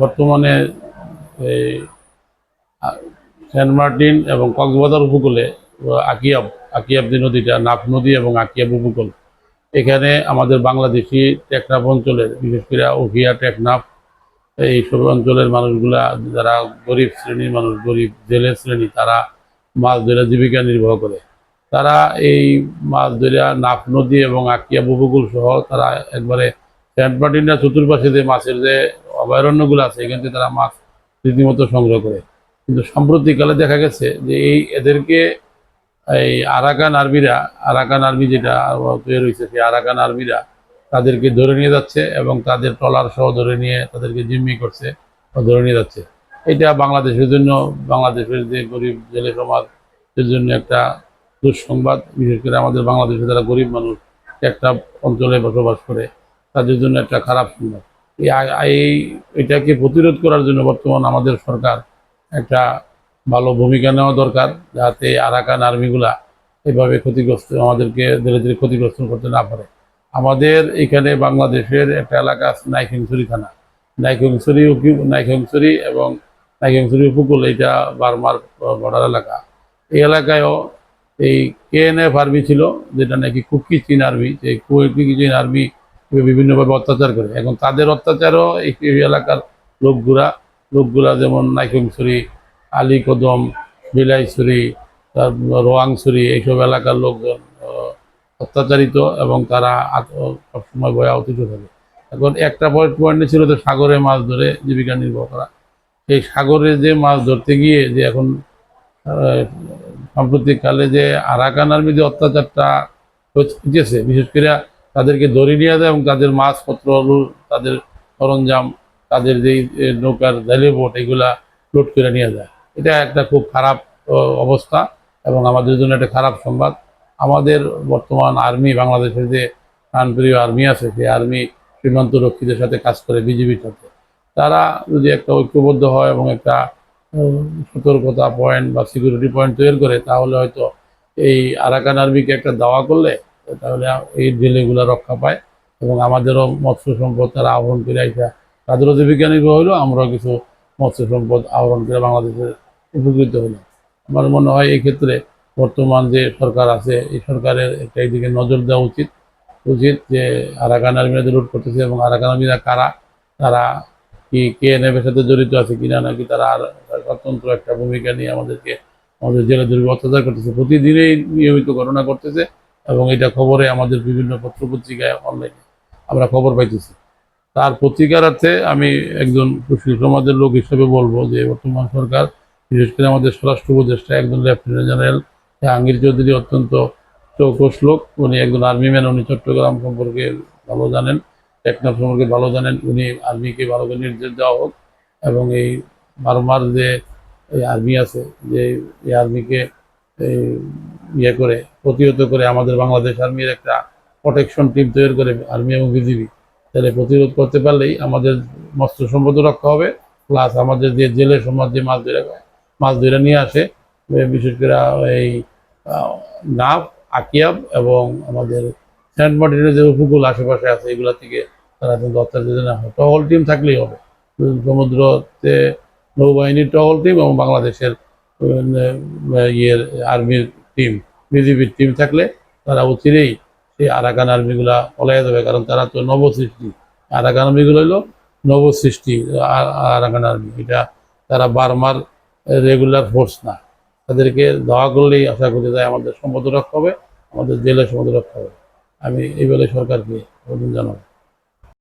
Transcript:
বর্তমানে এই Saint Martin এবং কক্সবাজার উপকূলে আকিয়াব আকিয়াব যে নদীটা, নাফ নদী এবং আকিয়াব উপকূল। এখানে আমাদের বাংলাদেশি টেকনাফ অঞ্চলের, বিশেষ করে ওখিয়া টেকনাফ এইসব অঞ্চলের মানুষগুলা, যারা গরিব শ্রেণির মানুষ, গরিব জেলের শ্রেণি, তারা মাছ ধরে জীবিকা নির্বাহ করে। তারা এই মাছ ধরে নাফ নদী এবং আকিয়া উপকূল সহ তারা একবারে সেন্ট চতুর্পাশে যে মাছের যে অভয়ারণ্যগুলো আছে, এখান থেকে তারা মাছ রীতিমতো সংগ্রহ করে। কিন্তু সাম্প্রতিককালে দেখা গেছে যে এই এদেরকে এই আরাকান আর্মিরা আরাকান আর্মি যেটা তৈরি হয়েছে, সেই আরাকান আর্মিরা তাদেরকে ধরে নিয়ে যাচ্ছে এবং তাদের ট্রলার সহ ধরে নিয়ে তাদেরকে জিম্মি করছে বা ধরে নিয়ে যাচ্ছে। এটা বাংলাদেশের জন্য, বাংলাদেশের যে গরিব জেলে সমাজের জন্য একটা দুঃসংবাদ। বিশেষ করে আমাদের বাংলাদেশে যারা গরিব মানুষ, একটা অঞ্চলে বসবাস করে তাদের জন্য একটা খারাপ সংবাদ। এই এটাকে প্রতিরোধ করার জন্য বর্তমান আমাদের সরকার একটা ভালো ভূমিকা নেওয়া দরকার, যাতে আরাকান আর্মিগুলা এভাবে ক্ষতিগ্রস্ত, আমাদেরকে ধীরে ধীরে ক্ষতিগ্রস্ত করতে না পারে। আমাদের এখানে বাংলাদেশের একটা এলাকা আছে নাইকিংসুরি থানা নাইকিংসুরি নাইকিংসুরি এবং নাইকিংসুরি উপকূল এটা বার্মার বর্ডার এলাকা। এই এলাকায়ও এই কেএনএফ আর্মি ছিল, যেটা নাকি কুকি চীন আর্মি সেই কুকি চীন আর্মি বিভিন্নভাবে অত্যাচার করে। এখন তাদের অত্যাচারও এই এলাকার লোকগুলা লোকগুলা যেমন নাইকিংসুরি আলী কদম বিলাইছড়ি তারপর রোয়াংছড়ি, এইসব এলাকার লোকজন অত্যাচারিত এবং তারা সবসময় সবসময় ভয়াহতিত থাকে। এখন একটা পয়েন্ট, পয়েন্টে ছিল যে সাগরে মাছ ধরে জীবিকা নির্বাহ করা। সেই সাগরে যে মাছ ধরতে গিয়ে যে এখন সাম্প্রতিককালে যে আরাকান আর্মি যে অত্যাচারটা হচ্ছে বিশেষ করে তাদেরকে ধরে নিয়ে যায় এবং তাদের মাছপত্র, তাদের সরঞ্জাম, তাদের যে নৌকার জেলে বোট, এগুলা লোড করে নিয়ে যায়। এটা একটা খুব খারাপ অবস্থা এবং আমাদের জন্য একটা খারাপ সংবাদ। আমাদের বর্তমান আর্মি, বাংলাদেশের যে প্রাণপ্রিয় আর্মি আছে, সেই আর্মি সীমান্ত রক্ষীদের সাথে কাজ করে বিজিবির সাথে। তারা যদি একটা ঐক্যবদ্ধ হয় এবং একটা সতর্কতা পয়েন্ট বা সিকিউরিটি পয়েন্ট তৈরি করে, তাহলে হয়তো এই আরাকান আর্মিকে একটা দাওয়া করলে তাহলে এই জেলেগুলো রক্ষা পায় এবং আমাদেরও মৎস্য সম্পদ তারা আহরণ করে আইসা তাদেরও জীবিকা নির্বাহ হইল, আমরাও কিছু মৎস্য সম্পদ আহরণ করে বাংলাদেশের উপকৃত হলাম। আমার মনে হয় এই ক্ষেত্রে বর্তমান যে সরকার আছে, এই সরকারের একটা এইদিকে নজর দেওয়া উচিত। উচিত যে আরাকান আর্মিরা যে লুট করতেছে এবং আরাকান আর্মিরা কারা, তারা কি কে নেবের সাথে জড়িত আছে কিনা, নাকি তারা আর স্বতন্ত্র একটা ভূমিকা নিয়ে আমাদেরকে, আমাদের জেলে দুর্বল অত্যাচার করতেছে। প্রতিদিনই নিয়মিত ঘটনা করতেছে এবং এটা খবরে আমাদের বিভিন্ন পত্র পত্রিকায় অনলাইনে আমরা খবর পাইতেছি। তার প্রতিকারার্থে আমি একজন সুশীল সমাজের লোক হিসেবে বলব যে, বর্তমান সরকার, বিশেষ করে আমাদের স্বরাষ্ট্র উপদেষ্টা, একজন লেফটেন্যান্ট জেনারেল, জাহাঙ্গীর চৌধুরী অত্যন্ত চৌকস লোক। উনি একজন আর্মি ম্যান, উনি চট্টগ্রাম সম্পর্কে ভালো জানেন, টেকনাফ সম্পর্কে ভালো জানেন। উনি আর্মিকে ভালো করে নির্দেশ দেওয়া হোক এবং এই বারবার যে আর্মি আছে, যে এই আর্মিকে এই ইয়ে করে, প্রতিহত করে আমাদের বাংলাদেশ আর্মির একটা প্রোটেকশন টিম তৈরি করে, আর্মি এবং বিজিবি। তাহলে প্রতিরোধ করতে পারলেই আমাদের মৎস্য সম্পদ রক্ষা হবে প্লাস আমাদের যে জেলে সমাজ যে মাছ ধরে মাছ ধরে নিয়ে আসে বিশেষ করে, এই নাভ আকিয়াব এবং আমাদের সেন্ট মার্টিনের যে উপকূল আশেপাশে আছে, এগুলা থেকে তারা কিন্তু অত্যাচার না। হয় টহল টিম থাকলেই হবে। সমুদ্রতে নৌবাহিনীর টহল টিম এবং বাংলাদেশের ইয়ের আর্মির টিম বিজিবির টিম থাকলে তারা অচিরেই সেই আরাকান আর্মিগুলা পলাইয়া যাবে। কারণ তারা তো নবসৃষ্টি। আরাকান আর্মিগুলো হলো নবসৃষ্টি আরাকান আর্মি। এটা তারা বার্মার রেগুলার ফোর্স না। তাদেরকে দেওয়া করলেই আশা করি যায় আমাদের সম্পদ রক্ষা হবে, আমাদের জেলের সম্পদ রক্ষা হবে। আমি এই বলে সরকারকে আবেদন জানাব।